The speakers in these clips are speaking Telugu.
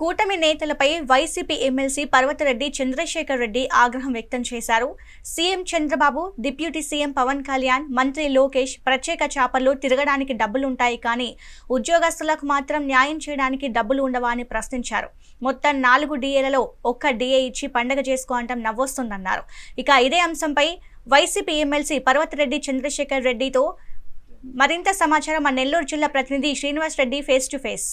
కూటమి నేతలపై వైసీపీ ఎమ్మెల్సీ పర్వతరెడ్డి చంద్రశేఖర్ రెడ్డి ఆగ్రహం వ్యక్తం చేశారు. CM Chandrababu deputy CM Pawan Kalyan మంత్రి లోకేష్ ప్రత్యేక చేపల్లో తిరగడానికి డబ్బులుంటాయి కానీ ఉద్యోగస్తులకు మాత్రం న్యాయం చేయడానికి డబ్బులు ఉండవా అని ప్రశ్నించారు. మొత్తం నాలుగు డిఏలలో ఒక్క డిఏ ఇచ్చి పండగ చేసుకోవటం నవ్వొస్తుందన్నారు. ఇక ఇదే అంశంపై వైసీపీ ఎమ్మెల్సీ పర్వతరెడ్డి చంద్రశేఖర్ రెడ్డితో మరింత సమాచారం మా నెల్లూరు జిల్లా ప్రతినిధి Srinivas Reddy face to face.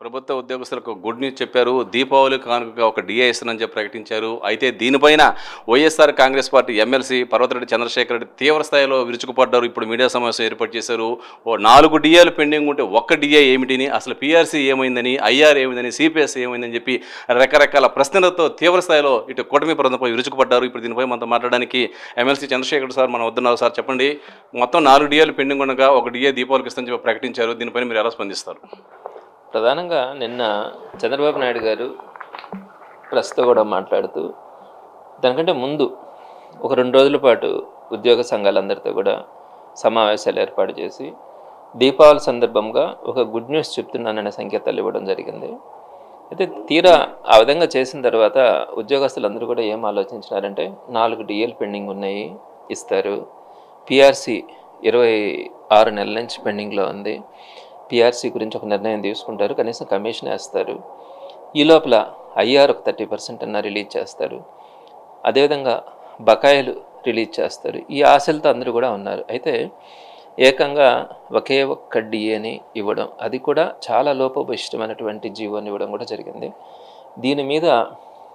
ప్రభుత్వ ఉద్యోగస్తులకు గుడ్ న్యూస్ చెప్పారు. దీపావళి కానుకగా ఒక డిఏ ఇస్తానని చెప్పి ప్రకటించారు. అయితే దీనిపైన YSR Congress party MLC Parvathareddy Chandrasekhar Reddy తీవ్రస్థాయిలో విరుచుకుపడ్డారు. ఇప్పుడు మీడియా సమావేశం ఏర్పాటు చేశారు. ఓ నాలుగు డిఏలు పెండింగ్ ఉంటే ఒక్క డిఏ ఏమిటిని? అసలు పీఆర్సీ ఏమైందని ఐఆర్ ఏమైందని సిపిఎస్ ఏమైందని చెప్పి రకరకాల ప్రశ్నలతో తీవ్రస్థాయిలో ఇటు కూటమి ప్రభుత్వంపై విరుచుకుపడ్డారు. ఇప్పుడు దీనిపై మనతో మాట్లాడడానికి ఎమ్మెల్సీ చంద్రశేఖర్ సార్ మనం వద్దున్నారు. సార్ చెప్పండి. మొత్తం నాలుగు డిఏలు పెండింగ్ ఉండగా ఒక డిఏ దీపావళికి ఇస్తానని చెప్పి ప్రకటించారు. దీనిపైన మీరు ఎలా స్పందిస్తారు? ప్రధానంగా నిన్న చంద్రబాబు నాయుడు గారు ప్రెస్తో కూడా మాట్లాడుతూ దానికంటే ముందు ఒక రెండు రోజుల పాటు ఉద్యోగ సంఘాలందరితో కూడా సమావేశాలు ఏర్పాటు చేసి దీపావళి సందర్భంగా ఒక గుడ్ న్యూస్ చెప్తున్నాననే సంకేతాలు ఇవ్వడం జరిగింది. అయితే తీరా ఆ విధంగా చేసిన తర్వాత ఉద్యోగస్తులందరూ కూడా ఏం ఆలోచించినారంటే నాలుగు డిఎల్ పెండింగ్ ఉన్నాయి ఇస్తారు. పిఆర్సి ఇరవై ఆరు నెలల నుంచి పెండింగ్లో ఉంది. పిఆర్సీ గురించి ఒక నిర్ణయం తీసుకుంటారు. కనీసం కమిషన్ వేస్తారు. ఈ లోపల ఐఆర్ ఒక థర్టీ పర్సెంట్ అన్న రిలీజ్ చేస్తారు. అదేవిధంగా బకాయిలు రిలీజ్ చేస్తారు. ఈ ఆశలతో అందరూ కూడా ఉన్నారు. అయితే ఏకంగా ఒకే ఒక్క డిఏని ఇవ్వడం అది కూడా చాలా లోపభిష్టమైనటువంటి జీవోని ఇవ్వడం కూడా జరిగింది. దీని మీద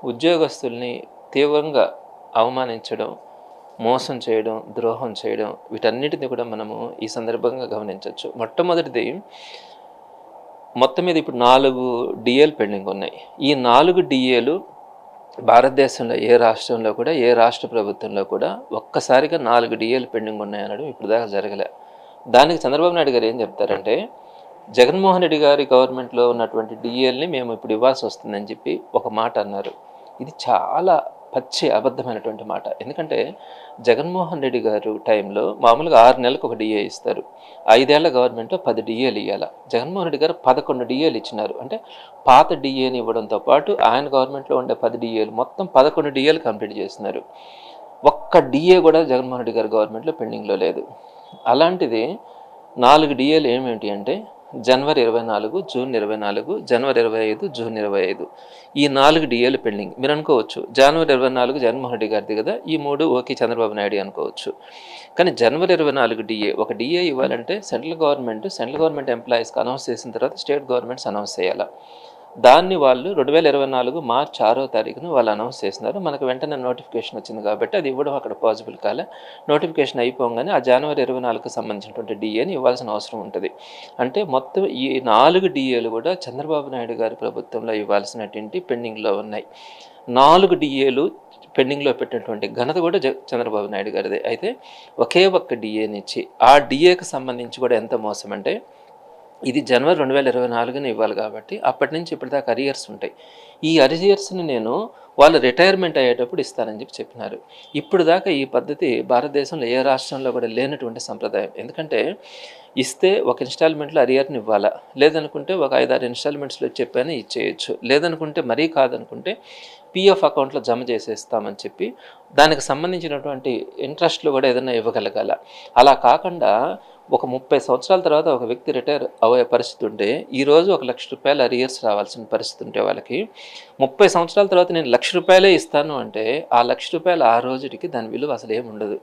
ఉద్యోగస్తుల్ని తీవ్రంగా అవమానించడం మోసం చేయడం ద్రోహం చేయడం వీటన్నిటిని కూడా మనము ఈ సందర్భంగా గమనించవచ్చు. మొట్టమొదటిది మొత్తం మీద ఇప్పుడు నాలుగు డిఏలు పెండింగ్ ఉన్నాయి. ఈ నాలుగు డిఏలు భారతదేశంలో ఏ రాష్ట్రంలో కూడా ఏ రాష్ట్ర ప్రభుత్వంలో కూడా ఒక్కసారిగా నాలుగు డిఏలు పెండింగ్ ఉన్నాయనడం ఇప్పుడు దాకా జరగలే. దానికి చంద్రబాబు నాయుడు గారు ఏం చెప్తారంటే జగన్మోహన్ రెడ్డి గారి గవర్నమెంట్లో ఉన్నటువంటి డిఏల్ని మేము ఇప్పుడు ఇవ్వాల్సి వస్తుందని చెప్పి ఒక మాట అన్నారు. ఇది చాలా పచ్చి అబద్ధమైనటువంటి మాట. ఎందుకంటే జగన్మోహన్ రెడ్డి గారు టైంలో మామూలుగా ఆరు నెలలకు ఒక డిఏ ఇస్తారు. ఐదేళ్ళ గవర్నమెంట్లో పది డిఏలు ఇవ్వాలి జగన్మోహన్ రెడ్డి గారు పదకొండు డిఏలు ఇచ్చినారు. అంటే పాత డిఏని ఇవ్వడంతో పాటు ఆయన గవర్నమెంట్లో ఉండే పది డిఏలు మొత్తం పదకొండు డిఏలు కంప్లీట్ చేస్తున్నారు. ఒక్క డిఏ కూడా జగన్మోహన్ రెడ్డి గారు గవర్నమెంట్లో పెండింగ్లో లేదు. అలాంటిది నాలుగు డిఏలు ఏమేంటి అంటే జనవరి ఇరవై నాలుగు జూన్ ఇరవై నాలుగు జనవరి ఇరవై ఐదు జూన్ ఇరవై ఐదు. ఈ నాలుగు డిఏలు పెండింగ్. మీరు అనుకోవచ్చు జనవరి ఇరవై నాలుగు జగన్మోహన్ రెడ్డి గారిది కదా ఈ మూడు ఓకే చంద్రబాబు నాయుడు అనుకోవచ్చు. కానీ జనవరి ఇరవై నాలుగు డిఏ ఒక డిఏ ఇవ్వాలంటే సెంట్రల్ గవర్నమెంట్ సెంట్రల్ గవర్నమెంట్ ఎంప్లాయీస్కి అనౌన్స్ చేసిన తర్వాత స్టేట్ గవర్నమెంట్స్ అనౌన్స్ చేయాలి? దాన్ని వాళ్ళు రెండు వేల ఇరవై నాలుగు మార్చ్ ఆరో తారీఖున వాళ్ళు అనౌన్స్ చేసినారు మనకు వెంటనే నోటిఫికేషన్ వచ్చింది కాబట్టి అది ఇవ్వడం అక్కడ పాసిబుల్ కాలే. నోటిఫికేషన్ అయిపోగానే ఆ జనవరి ఇరవై నాలుగుకి సంబంధించినటువంటి డిఏని ఇవ్వాల్సిన అవసరం ఉంటుంది. అంటే మొత్తం ఈ నాలుగు డిఏలు కూడా చంద్రబాబు నాయుడు గారి ప్రభుత్వంలో ఇవ్వాల్సినటువంటి పెండింగ్లో ఉన్నాయి. నాలుగు డిఏలు పెండింగ్లో పెట్టినటువంటి ఘనత కూడా చంద్రబాబు నాయుడు గారిదే. అయితే ఒకే ఒక్క డిఏనిచ్చి ఆ డిఏకి సంబంధించి కూడా ఎంత మోసం అంటే ఇది జనవరి రెండు వేల ఇరవై నాలుగున ఇవ్వాలి కాబట్టి అప్పటి నుంచి ఇప్పటిదాకా అరియర్స్ ఉంటాయి. ఈ అరియర్స్ని నేను వాళ్ళు రిటైర్మెంట్ అయ్యేటప్పుడు ఇస్తానని చెప్పి చెప్పినారు. ఇప్పుడు దాకా ఈ పద్ధతి భారతదేశంలో ఏ రాష్ట్రంలో కూడా లేనటువంటి సంప్రదాయం. ఎందుకంటే ఇస్తే ఒక ఇన్స్టాల్మెంట్లో అరియర్ని ఇవ్వాలా? లేదనుకుంటే ఒక ఐదారు ఇన్స్టాల్మెంట్స్లో చెప్పాను ఇచ్చేయచ్చు. లేదనుకుంటే మరీ కాదనుకుంటే పిఎఫ్ అకౌంట్లో జమ చేసేస్తామని చెప్పి దానికి సంబంధించినటువంటి ఇంట్రెస్ట్లు కూడా ఏదైనా ఇవ్వగలగాల. అలా కాకుండా ఒక ముప్పై సంవత్సరాల తర్వాత ఒక వ్యక్తి రిటైర్ అయ్యే పరిస్థితి ఉంటే ఈరోజు ఒక లక్ష రూపాయలు అరియర్స్ రావాల్సిన పరిస్థితి ఉంటే వాళ్ళకి ముప్పై సంవత్సరాల తర్వాత నేను లక్ష రూపాయలే ఇస్తాను అంటే ఆ లక్ష రూపాయలు ఆ రోజుకి దాని విలువ అసలు ఏమి ఉండదు.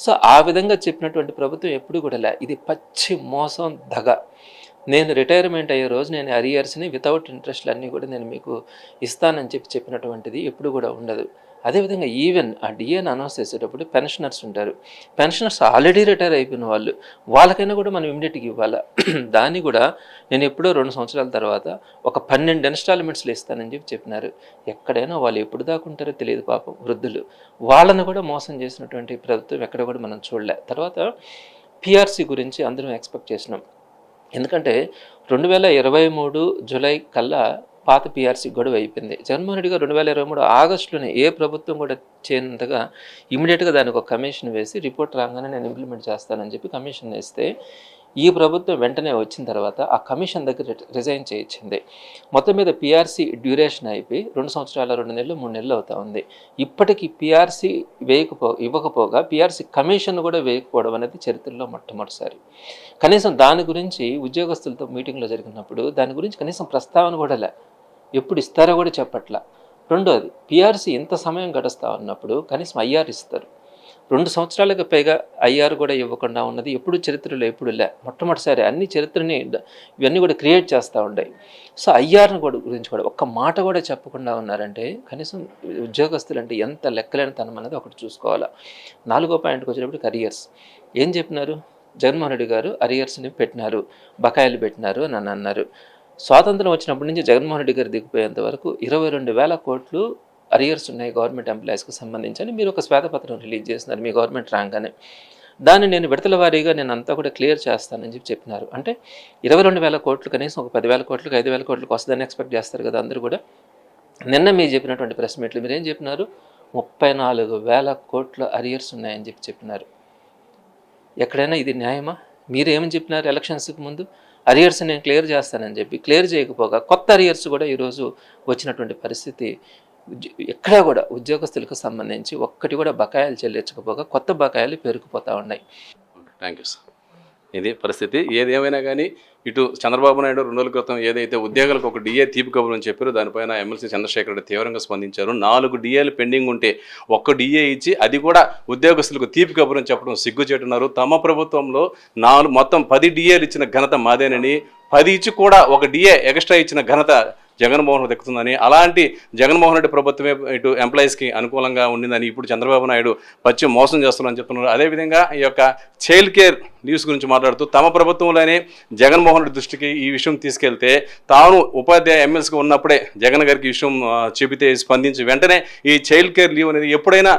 సో ఆ విధంగా చెప్పినటువంటి ప్రభుత్వం ఎప్పుడు కూడా లే ఇది పచ్చి మోసం దగ. నేను రిటైర్మెంట్ అయ్యే రోజు నేను అరియర్స్ని వితౌట్ ఇంట్రెస్ట్లు అన్నీ కూడా నేను మీకు ఇస్తానని చెప్పి చెప్పినటువంటిది ఎప్పుడు కూడా ఉండదు. అదేవిధంగా ఈవెన్ ఆ డిఏని అనౌన్స్ చేసేటప్పుడు పెన్షనర్స్ ఉంటారు. పెన్షనర్స్ ఆల్రెడీ రిటైర్ అయిపోయిన వాళ్ళు. వాళ్ళకైనా కూడా మనం ఇమీడియట్గా ఇవ్వాలా? దాన్ని కూడా నేను ఎప్పుడో రెండు సంవత్సరాల తర్వాత ఒక పన్నెండు ఇన్స్టాల్మెంట్స్లో ఇస్తానని చెప్పి చెప్పినారు. ఎక్కడైనా వాళ్ళు ఎప్పుడు దాకా ఉంటారో తెలియదు పాపం వృద్ధులు. వాళ్ళను కూడా మోసం చేసినటువంటి ప్రభుత్వం ఎక్కడ కూడా మనం చూడలే. తర్వాత పిఆర్సీ గురించి అందరం ఎక్స్పెక్ట్ చేసినాం. ఎందుకంటే రెండు వేల ఇరవై మూడు జూలై కల్లా పాత పిఆర్సీ గొడవ అయిపోయింది. జగన్మోహన్ రెడ్డి గారు రెండు వేల ఇరవై మూడు ఆగస్టులోనే ఏ ప్రభుత్వం కూడా చేయనంతగా ఇమీడియట్గా దానికి ఒక కమిషన్ వేసి రిపోర్ట్ రాగానే నేను ఇంప్లిమెంట్ చేస్తానని చెప్పి కమిషన్ వేస్తే ఈ ప్రభుత్వం వెంటనే వచ్చిన తర్వాత ఆ కమిషన్ దగ్గర రిజైన్ చేయించింది. మొత్తం మీద పీఆర్సీ డ్యూరేషన్ అయిపోయి రెండు సంవత్సరాల రెండు నెలలు మూడు నెలలు అవుతా ఉంది. ఇప్పటికీ పిఆర్సీ వేయకపో ఇవ్వకపోగా పిఆర్సీ కమిషన్ కూడా వేయకపోవడం అనేది చరిత్రలో మొట్టమొదటిసారి. కనీసం దాని గురించి ఉద్యోగస్తులతో మీటింగ్లో జరిగినప్పుడు దాని గురించి కనీసం ప్రస్తావన కూడా లే ఎప్పుడు ఇస్తారో కూడా చెప్పట్లా. రెండోది పిఆర్సీ ఇంత సమయం గడుస్తూ ఉన్నప్పుడు కనీసం ఐఆర్ ఇస్తారు. రెండు సంవత్సరాలకు పైగా ఐఆర్ కూడా ఇవ్వకుండా ఉన్నది. ఎప్పుడు చరిత్రలో ఎప్పుడు లే. మొట్టమొదటిసారి అన్ని చరిత్రని ఇవన్నీ కూడా క్రియేట్ చేస్తూ ఉంటాయి సో ఐఆర్ని కూడా గురించి కూడా ఒక్క మాట కూడా చెప్పకుండా ఉన్నారంటే కనీసం ఉద్యోగస్తులు అంటే ఎంత లెక్కలేని తనం అనేది ఒకటి చూసుకోవాలా. నాలుగో పాయింట్కి వచ్చేటప్పుడు అరియర్స్ ఏం చెప్పినారు? జగన్మోహన్ రెడ్డి గారు అరియర్స్ని పెట్టినారు బకాయిలు పెట్టినారు అని అని అన్నారు. స్వాతంత్రం వచ్చినప్పటి నుంచి జగన్మోహన్ రెడ్డి గారు దిగిపోయేంత వరకు ఇరవై రెండు వేల కోట్లు అరియర్స్ ఉన్నాయి గవర్నమెంట్ ఎంప్లాయీస్కి సంబంధించి మీరు ఒక శ్వేతపత్రం రిలీజ్ చేస్తున్నారు మీ గవర్నమెంట్ రాగానే. దాన్ని నేను విడతల వారీగా నేను అంతా కూడా క్లియర్ చేస్తానని చెప్పి చెప్పినారు. అంటే ఇరవై రెండు వేల కోట్లు కనీసం ఒక పదివేల కోట్లకు ఐదు వేల కోట్లకు వస్తుందని ఎక్స్పెక్ట్ చేస్తారు కదా అందరూ కూడా. నిన్న మీరు చెప్పినటువంటి ప్రెస్ మీట్లు మీరు ఏం చెప్పినారు? ముప్పై నాలుగు వేల కోట్ల అరియర్స్ ఉన్నాయని చెప్పి చెప్పినారు. ఎక్కడైనా ఇది న్యాయమా? మీరు ఏమని చెప్పినారు ఎలక్షన్స్కి ముందు? అరియర్స్ నేను క్లియర్ చేస్తానని చెప్పి క్లియర్ చేయకపోగా కొత్త అరియర్స్ కూడా ఈరోజు వచ్చినటువంటి పరిస్థితి ఎక్కడా కూడా ఉద్యోగస్తులకు సంబంధించి ఒక్కటి కూడా బకాయిలు చెల్లించకపోగా కొత్త బకాయిలు పెరిగిపోతూ ఉన్నాయి. Thank you sir. ఇది పరిస్థితి. ఏదేమైనా కానీ ఇటు చంద్రబాబు నాయుడు రెండు రోజుల క్రితం ఏదైతే ఉద్యోగులకు ఒక డిఏ తీపి కబురు అని చెప్పారో దానిపైన ఎమ్మెల్సీ చంద్రశేఖర్ రెడ్డి తీవ్రంగా స్పందించారు. నాలుగు డిఏలు పెండింగ్ ఉంటే ఒక్క డిఏ ఇచ్చి అది కూడా ఉద్యోగస్తులకు తీపి కబురు అని చెప్పడం సిగ్గుచేటున్నారు. తమ ప్రభుత్వంలో నాలుగు మొత్తం పది డిఏలు ఇచ్చిన ఘనత మాదేనని పది ఇచ్చి కూడా ఒక డిఏ ఎక్స్ట్రా ఇచ్చిన ఘనత జగన్మోహన్ రెడ్డి దక్కుతుందని అలాంటి జగన్మోహన్ రెడ్డి ప్రభుత్వమే ఇటు ఎంప్లాయీస్కి అనుకూలంగా ఉండిందని ఇప్పుడు చంద్రబాబు నాయుడు పచ్చి మోసం చేస్తున్నారని చెప్తున్నారు. అదేవిధంగా ఈ యొక్క చైల్డ్ కేర్ న్యూస్ గురించి మాట్లాడుతూ తమ ప్రభుత్వంలోనే జగన్మోహన్ రెడ్డి దృష్టికి ఈ విషయం తీసుకెళ్తే తాను ఉపాధ్యాయ ఎమ్మెల్సీగా ఉన్నప్పుడే జగన్ గారికి విషయం చెబితే స్పందించి వెంటనే ఈ చైల్డ్ కేర్ లీవ్ అనేది ఎప్పుడైనా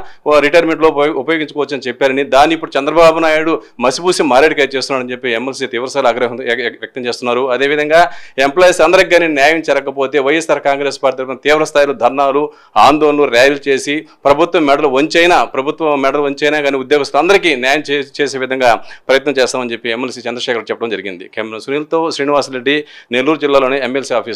రిటైర్మెంట్లో ఉపయోగ- ఉపయోగించుకోవచ్చు అని చెప్పారని దాన్ని ఇప్పుడు చంద్రబాబు నాయుడు మసిపూసి మారేడుకాయ చేస్తున్నాడని చెప్పి ఎమ్మెల్సీ తీవ్రస్థాయిలో ఆగ్రహం వ్యక్తం చేస్తున్నారు. అదేవిధంగా ఎంప్లాయీస్ అందరికి కానీ న్యాయం జరగకపోతే వైఎస్ఆర్ కాంగ్రెస్ పార్టీ తరఫున తీవ్ర స్థాయిలో ధర్నాలు ఆందోళనలు ర్యాలీలు చేసి ప్రభుత్వం మెడలు వంచైనా ప్రభుత్వం మెడలు వంచైనా కానీ ఉద్యోగస్తులందరికీ న్యాయం చేసే విధంగా ప్రయత్నం చేస్తామని చెప్పి ఎమ్మెల్సీ చంద్రశేఖర్ చెప్పడం జరిగింది. కెమెరా సునీల్తో శ్రీనివాసరెడ్డి నెల్లూరు జిల్లాలోని ఎమ్మెల్సీ ఆఫీస్